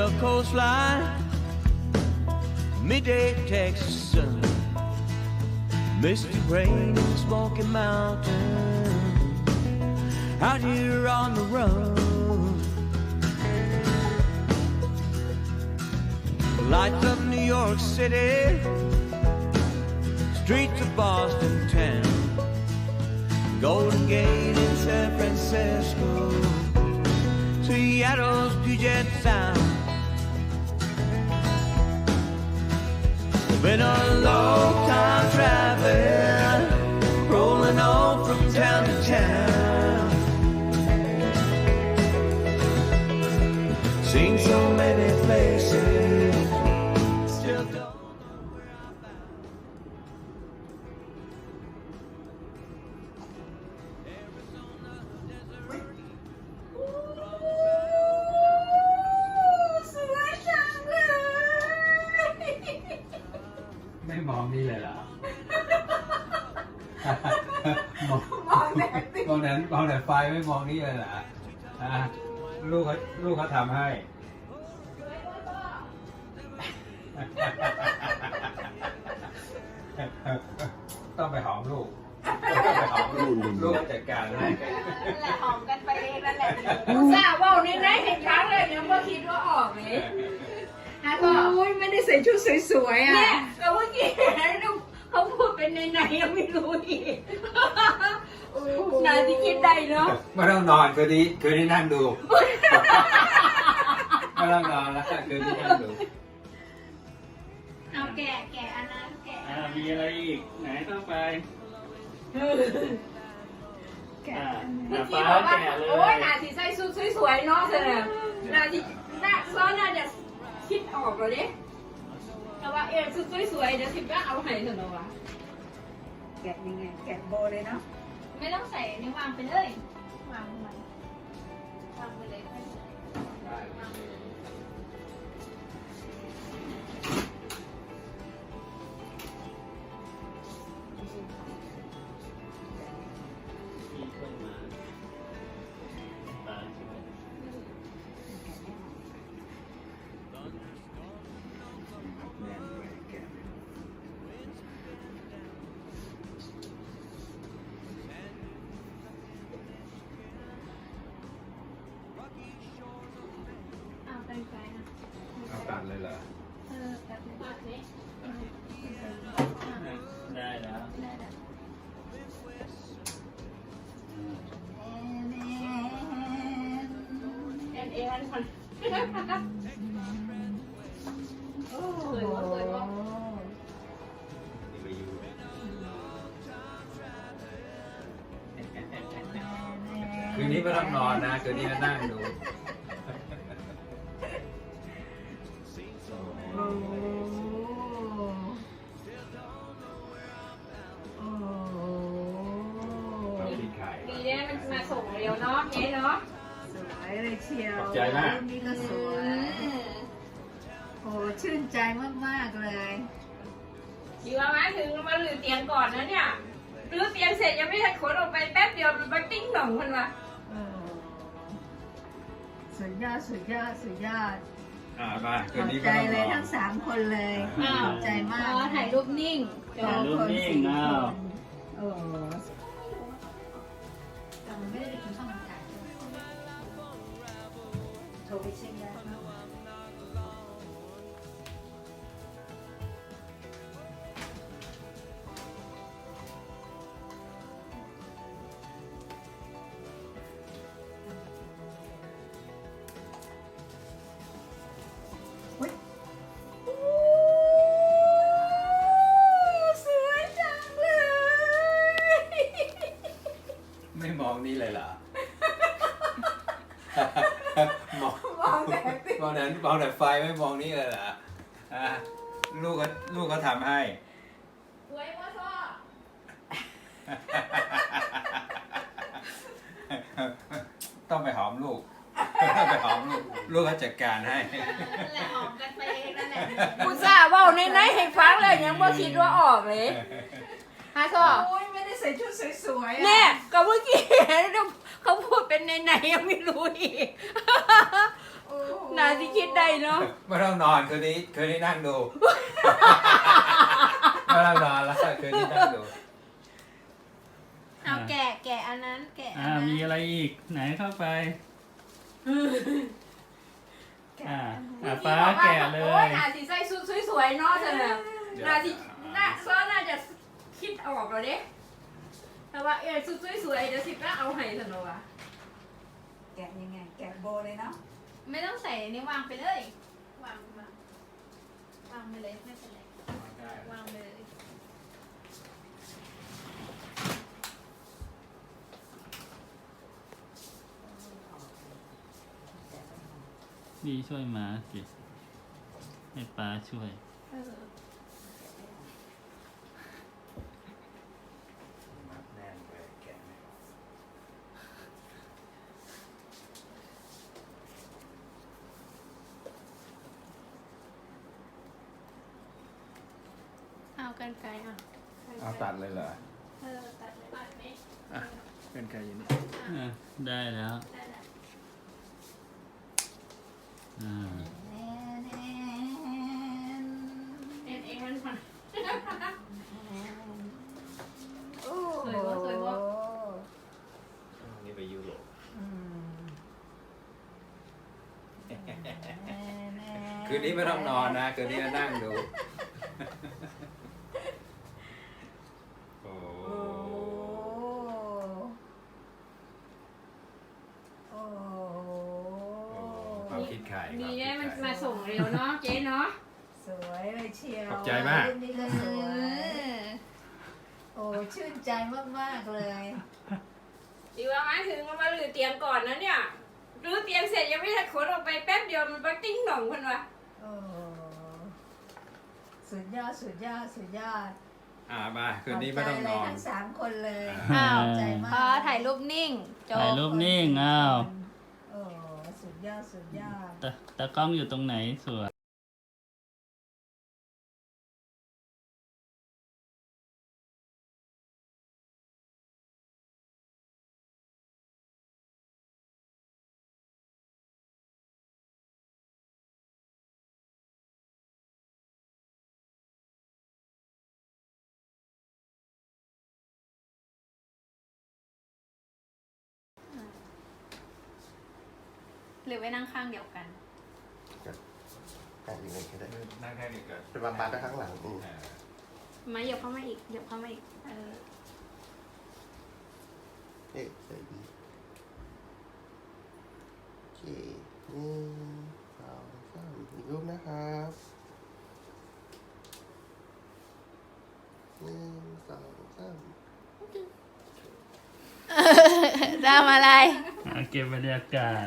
your coastline, midday Texas sun, misty rain in Smoky Mountain, out here on the run. Lights of New York City, streets of Boston town, Golden Gate in San Francisco, Seattle's Puget Sound. Been a long time traveling, rolling on from town to town. Seen so many นี่เลยเหรอมองมองแต่ติดมองแต่มองแต่ไฟไม่มองนี่เลยเหรออะลูกเขาลูกเขาทำให้ ต้องไปหอมลูกต้องไปหอมลูกลูกจัดการให้นั่นแหละหอมกันไปเองนั่นแหละทราบว่าในไหนเห็นครั้งเลยยังไม่คิดว่าออกเลยฮะก็โอ้ย ไม่ได้ใส่ชุดสวยๆอะ เนี่ยก็เมื่อกี้เขาพูดเป็นในไหนยังไม่รู้อีกนาที่คิดได้เนาะไม่ต้องนอนคืนนี้คืนนี้นั่งดู ไม่ต้องนอนแล้วคืนนี้นั่งดูเอาแกะแกะอันนั้นแกะอ่ามีอะไรอีก ไหนต้องไปแกะอ่าเมื่อฟ้ากี้บอกว่าแกะเลยโอ้ยนาที่ใส่ชุดสวยๆเนาะเสนอนาที่น่าซ้อนน่าจะคิดออกแล้วดิ แต่ว่าเออชุดสวยๆเดี๋ยวสิบก็เอาให้เถอะเนาะวะแกะยังไงแกะโบเลยเนาะไม่ต้องใส่อันนี้วางไปเลยวางมันวางไปเลยไม่ แอนเอ็นคนโอ้สวยว่ะสวยว่ะนี่ไปอยู่คืนนี้ไม่ต้องนอนนะคืนนี้ก็นั่งดูโอ้โหโอ้โหเราที่ขายปีนี้มันมาส่งเร็วเนาะเจ๊เนาะส วยเลยเชียวขอบใจมากนี่ก็สวย โอ้ชื่นใจมากๆเลยอยู่มามาถึงมาลือเตียงก่อนนะเนี่ยรื้อเตียงเสร็จยังไม่ทันขนออกไปแป๊บเดียวมันมาติ้งหน่องมันว่ะโอ้สุดยอดสุดยอดสุดยอดอ่ามาขคืนอบนี้ใจไม่ต้องเลนยอนทั้งสามคนเลยอ้าว ขอบใจมากถ่ายรูปนิ่งสองคนสี่คนโอ้แต่มันไม่ได้ไปกินข้าวมันไก่ โท องแต่มองแต่ไฟไม่มองนี่เลยเหรออะลูกก็ลูกเขาทำให้ สวยว่าชอบต้องไปหอมลูก ต้องไปหอมลูก ลูกเขาจัดการให้ นั่นแหละหอมกันไปเองนั่นแหละกูทราบว่าในไหนให้ฟังเลยยังไม่คิดว่าออกเลยฮะชอบโอ้ยไม่ได้ใส่ชุดสวยๆอะเนี่ยก็เมื่อกี้เขาพูดเป็นในไหนๆยังไม่รู้อีกโอ้โห นาที่คิดได้เนาะไม่ต้องนอนคืนนี้คืนนี้นั่งดูไม่ต้องนอนแล้วคืนนี้นั่งดูเอาแกะแกะอันนั้น แกะอัอ่านนั้นมีอะไรอีกไหนเข้าไป อ่าอ่าป้าแกะเลโอ้ยยนาที่ใส่ชุดสวยๆเนาะเสนอนาที่น่าซ้อนน่าจะคิดออกแล้วเด้แต่ว่าเออชุดสวยๆเดี๋ยวสิแป้งเอาให้เสนอว่ะแกะยังไง แกะโบเลยเนาะ ไม่ต้องใส่นี่วางไปเลยวางวางวางไปเลยไม่เป็นไรวางไปเลย นี่ช่วยมาสิให้ป้าช่วย เออ มัดแน่นเลยแกะไม่ออก เอา กันไกลอะเอาตัดเลยเหรอ เออตัดเลยตัดไหมเป็นไกอยู่นี่อะได้แล้วได้แล้วอ่าแน่แน่เอ็นเองมันมันโอ้สวยว่ะสวยว่ะนี่ไปยุโรปอืมแน่แน่คืนนี้ไม่ต้องนอนนะ คืนนี้ก็นั่งดู โอ้ โอ้ โอ้ ความคิดใคร มี คว ได้ คิ มัน ใคร มา ส่งเร็วเนาะเจ๊เนาะสวยเลยเชียวขอบใจมาก รูปนี้ก็สวย โอ้ชื่นใจมากๆเลย ดีว่ามาถึงมันมาลือเตียงก่อนนะเนี่ยรื้อเตียงเสร็จยังไม่ได้ขนออกไปแป๊บเดียวมันไปติ้งหน่องคนวะโอ้สุดยอดสุดยอดสุดยอดอ่ามาคืนนี้ไม่ต้องนขบใจเลยอนทั้งสามคนเลยอ้าว ขบใจมากพอถ่ายรูปนิ่งจถ่ายรูปนิ่งอ้าว โอ้สุดยอดสุดยอด ตาตากล้องอยู่ตรงไหนสวย หรือไว้นั่งข้างเดียวกัน อะยังไงก็ได้นั่งแค่นี้ก่อนจะวางปลาไปข้างหลังอืมเออมาเหยียบเข้ามาอีกเหยียบเข้ามาอีกเออเอ๊ะใส่ดีโอเคหนึ่งสองสามอีกรูปนะครับหนึ่งสองสามทำอะไร อะเก็บบรรยากาศ